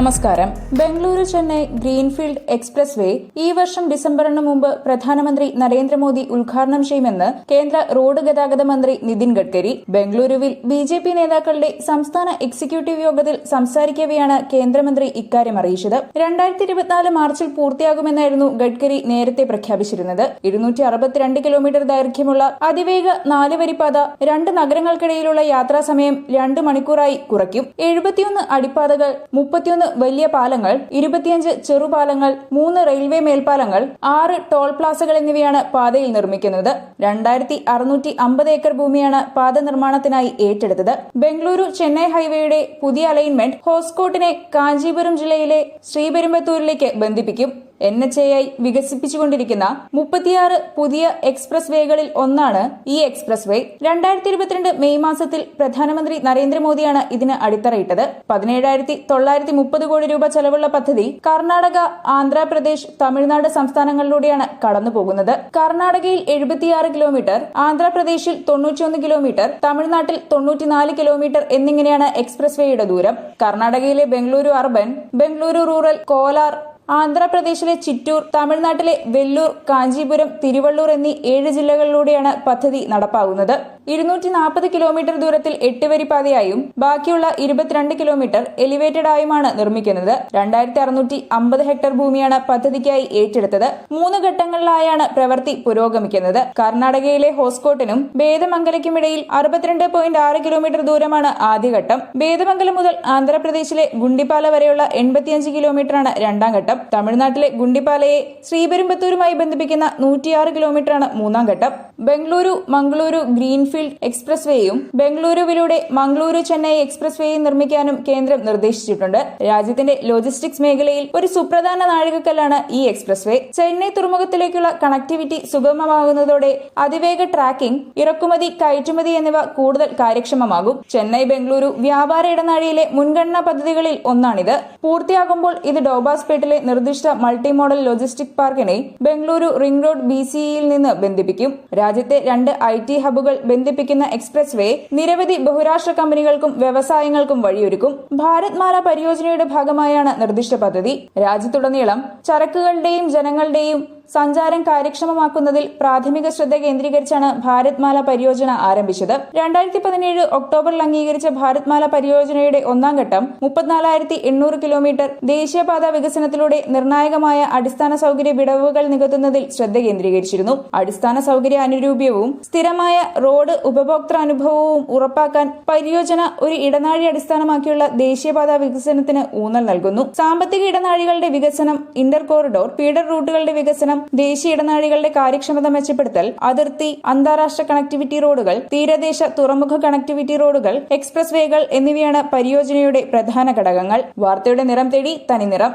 നമസ്കാരം. Bengaluru Chennai greenfield express way ഈ വർഷം ഡിസംബറിന് മുമ്പ് പ്രധാനമന്ത്രി നരേന്ദ്രമോദി ഉദ്ഘാടനം ചെയ്യുമെന്ന് കേന്ദ്ര റോഡ് ഗതാഗത മന്ത്രി നിതിൻ ഗഡ്കരി. ബംഗളൂരുവിൽ ബി ജെ പി നേതാക്കളുടെ സംസ്ഥാന എക്സിക്യൂട്ടീവ് യോഗത്തിൽ സംസാരിക്കവെയാണ് കേന്ദ്രമന്ത്രി ഇക്കാര്യം അറിയിച്ചത്. രണ്ടായിരത്തി ഇരുപത്തിനാല് മാർച്ചിൽ പൂർത്തിയാകുമെന്നായിരുന്നു ഗഡ്കരി നേരത്തെ പ്രഖ്യാപിച്ചിരുന്നത്. ഇരുന്നൂറ്റി അറുപത്തിരണ്ട് കിലോമീറ്റർ ദൈർഘ്യമുള്ള അതിവേഗ നാലുവരിപ്പാത രണ്ട് നഗരങ്ങൾക്കിടയിലുള്ള യാത്രാ സമയം രണ്ട് മണിക്കൂറായി കുറയ്ക്കും. എഴുപത്തിയൊന്ന് അടിപ്പാതകൾ മുപ്പത്തിയൊന്ന് വലിയ പാലങ്ങൾ ഇരുപത്തിയഞ്ച് ചെറുപാലങ്ങൾ മൂന്ന് റെയിൽവേ മേൽപ്പാലങ്ങൾ ആറ് ടോൾ പ്ലാസകൾ എന്നിവയാണ് പാതയിൽ നിർമ്മിക്കുന്നത്. രണ്ടായിരത്തി അറുന്നൂറ്റി അമ്പത് ഏക്കർ ഭൂമിയാണ് പാത നിർമ്മാണത്തിനായി ഏറ്റെടുത്തത്. ബംഗളൂരു ചെന്നൈ ഹൈവേയുടെ പുതിയ അലൈൻമെന്റ് ഹോസ്കോട്ടിനെ കാഞ്ചീപുരം ജില്ലയിലെ ശ്രീപെരുമ്പത്തൂരിലേക്ക് ബന്ധിപ്പിക്കും. എൻ എച്ച് എ ഐ വികസിപ്പിച്ചുകൊണ്ടിരിക്കുന്ന മുപ്പത്തിയാറ് പുതിയ എക്സ്പ്രസ് വേകളിൽ ഒന്നാണ് ഈ എക്സ്പ്രസ് വേ. രണ്ടായിരത്തി ഇരുപത്തിരണ്ട് മെയ് മാസത്തിൽ പ്രധാനമന്ത്രി നരേന്ദ്രമോദിയാണ് ഇതിന് അടിത്തറയിട്ടത്. പതിനേഴായിരത്തി തൊള്ളായിരത്തി മുപ്പത് കോടി രൂപ ചെലവുള്ള പദ്ധതി കർണാടക ആന്ധ്രാപ്രദേശ് തമിഴ്നാട് സംസ്ഥാനങ്ങളിലൂടെയാണ് കടന്നുപോകുന്നത്. കർണാടകയിൽ എഴുപത്തിയാറ് കിലോമീറ്റർ ആന്ധ്രാപ്രദേശിൽ തൊണ്ണൂറ്റിയൊന്ന് കിലോമീറ്റർ തമിഴ്നാട്ടിൽ തൊണ്ണൂറ്റിനാല് കിലോമീറ്റർ എന്നിങ്ങനെയാണ് എക്സ്പ്രസ് വേയുടെ ദൂരം. കർണാടകയിലെ ബംഗളൂരു അർബൻ ബംഗളൂരു റൂറൽ കോലാർ ആന്ധ്രാപ്രദേശിലെ ചിറ്റൂർ തമിഴ്നാട്ടിലെ വെല്ലൂർ കാഞ്ചീപുരം തിരുവള്ളൂർ എന്നീ ഏഴ് ജില്ലകളിലൂടെയാണ് പദ്ധതി നടപ്പാകുന്നത്. ഇരുന്നൂറ്റി നാൽപ്പത് കിലോമീറ്റർ ദൂരത്തിൽ എട്ട് വരി പാതയായും ബാക്കിയുള്ള ഇരുപത്തിരണ്ട് കിലോമീറ്റർ എലിവേറ്റഡ് ആയുമാണ് നിർമ്മിക്കുന്നത്. രണ്ടായിരത്തി അറുന്നൂറ്റി അമ്പത് ഹെക്ടർ ഭൂമിയാണ് പദ്ധതിക്കായി ഏറ്റെടുത്തത്. മൂന്ന് ഘട്ടങ്ങളിലായാണ് പ്രവൃത്തി പുരോഗമിക്കുന്നത്. കർണാടകയിലെ ഹോസ്കോട്ടിനും ബേദമംഗലയ്ക്കുമിടയിൽ അറുപത്തിരണ്ട് പോയിന്റ് ആറ് കിലോമീറ്റർ ദൂരമാണ് ആദ്യഘട്ടം. ബേദമംഗലം മുതൽ ആന്ധ്രാപ്രദേശിലെ ഗുണ്ടിപ്പാല വരെയുള്ള എൺപത്തിയഞ്ച് കിലോമീറ്ററാണ് രണ്ടാം ഘട്ടം. തമിഴ്നാട്ടിലെ ഗുണ്ടിപ്പാലയെ ശ്രീപെരുമ്പത്തൂരുമായി ബന്ധിപ്പിക്കുന്ന നൂറ്റിയാറ് കിലോമീറ്ററാണ് മൂന്നാം ഘട്ടം. ബംഗളൂരു മംഗളൂരു ഗ്രീൻഫീൽഡ് എക്സ്പ്രസ് വേയും ബംഗളൂരുവിലൂടെ മംഗളൂരു ചെന്നൈ എക്സ്പ്രസ് വേയും നിർമ്മിക്കാനും കേന്ദ്രം നിർദ്ദേശിച്ചിട്ടുണ്ട്. രാജ്യത്തിന്റെ ലോജിസ്റ്റിക്സ് മേഖലയിൽ ഒരു സുപ്രധാന നാഴികക്കല്ലാണ് ഈ എക്സ്പ്രസ് വേ ചെന്നൈ തുറമുഖത്തിലേക്കുള്ള കണക്ടിവിറ്റി സുഗമമാകുന്നതോടെ അതിവേഗ ട്രാക്കിംഗ് ഇറക്കുമതി കയറ്റുമതി എന്നിവ കൂടുതൽ കാര്യക്ഷമമാകും. ചെന്നൈ ബംഗളൂരു വ്യാപാര ഇടനാഴിയിലെ മുൻഗണനാ പദ്ധതികളിൽ ഒന്നാണിത്. പൂർത്തിയാകുമ്പോൾ ഇത് ഡോബാസ്പേട്ടിലെ നിർദ്ദിഷ്ട മൾട്ടി മോഡൽ ലോജിസ്റ്റിക് പാർക്കിനെ ബംഗളൂരു റിംഗ് റോഡ് ബി സിഇയിൽ നിന്ന് ബന്ധിപ്പിക്കും. രാജ്യത്തെ രണ്ട് ഐ ടി ഹബുകൾ ബന്ധിപ്പിക്കുന്ന എക്സ്പ്രസ് വേ നിരവധി ബഹുരാഷ്ട്ര കമ്പനികൾക്കും വ്യവസായങ്ങൾക്കും വഴിയൊരുക്കും. ഭാരത് മാല പരിയോജനയുടെ ഭാഗമായാണ് നിർദ്ദിഷ്ട പദ്ധതി. രാജ്യത്തുടനീളം ചരക്കുകളുടെയും ജനങ്ങളുടെയും സഞ്ചാരം കാര്യക്ഷമമാക്കുന്നതിൽ പ്രാഥമിക ശ്രദ്ധ കേന്ദ്രീകരിച്ചാണ് ഭാരത് മാല പരിയോജന ആരംഭിച്ചത്. രണ്ടായിരത്തി പതിനേഴ് ഒക്ടോബറിൽ അംഗീകരിച്ച ഭാരത് മാല പരിയോജനയുടെ ഒന്നാം ഘട്ടം മുപ്പത്തിനാലായിരത്തി എണ്ണൂറ് കിലോമീറ്റർ ദേശീയപാത വികസനത്തിലൂടെ നിർണായകമായ അടിസ്ഥാന സൗകര്യ വിടവുകൾ നികത്തുന്നതിൽ ശ്രദ്ധ കേന്ദ്രീകരിച്ചിരുന്നു. അടിസ്ഥാന സൗകര്യ അനുരൂപ്യവും സ്ഥിരമായ റോഡ് ഉപഭോക്തൃ അനുഭവവും ഉറപ്പാക്കാൻ പരിയോജന ഒരു ഇടനാഴി അടിസ്ഥാനമാക്കിയുള്ള ദേശീയപാത വികസനത്തിന് ഊന്നൽ നൽകുന്നു. സാമ്പത്തിക ഇടനാഴികളുടെ വികസനം ഇന്റർ കോറിഡോർ ഫീഡർ റൂട്ടുകളുടെ വികസനം ദേശീയ ഇടനാഴികളുടെ കാര്യക്ഷമത മെച്ചപ്പെടുത്തൽ അതിർത്തി അന്താരാഷ്ട്ര കണക്ടിവിറ്റി റോഡുകൾ തീരദേശ തുറമുഖ കണക്ടിവിറ്റി റോഡുകൾ എക്സ്പ്രസ് വേകൾ എന്നിവയാണ് പരിയോജനയുടെ പ്രധാന ഘടകങ്ങൾ. വാർത്തയുടെ നിറം തേടി തനിനിറം.